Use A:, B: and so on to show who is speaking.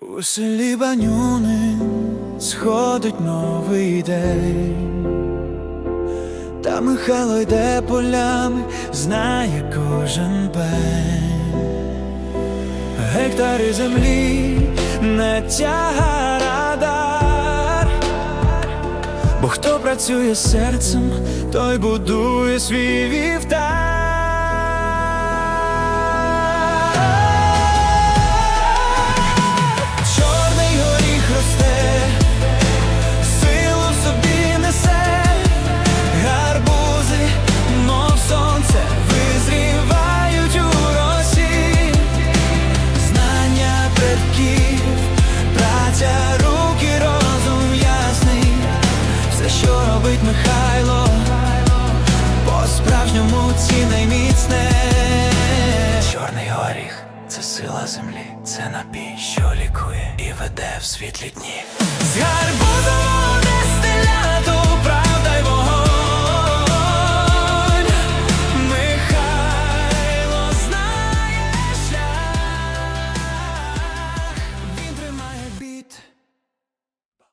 A: У селі Банюни сходить новий день. Та Михайло йде полями, знає кожен пень. Гектари землі не тяга радар. Бо хто працює серцем, той будує свій вівтар. Сила землі, це напій, що лікує і веде в світлі дні. З гарбузом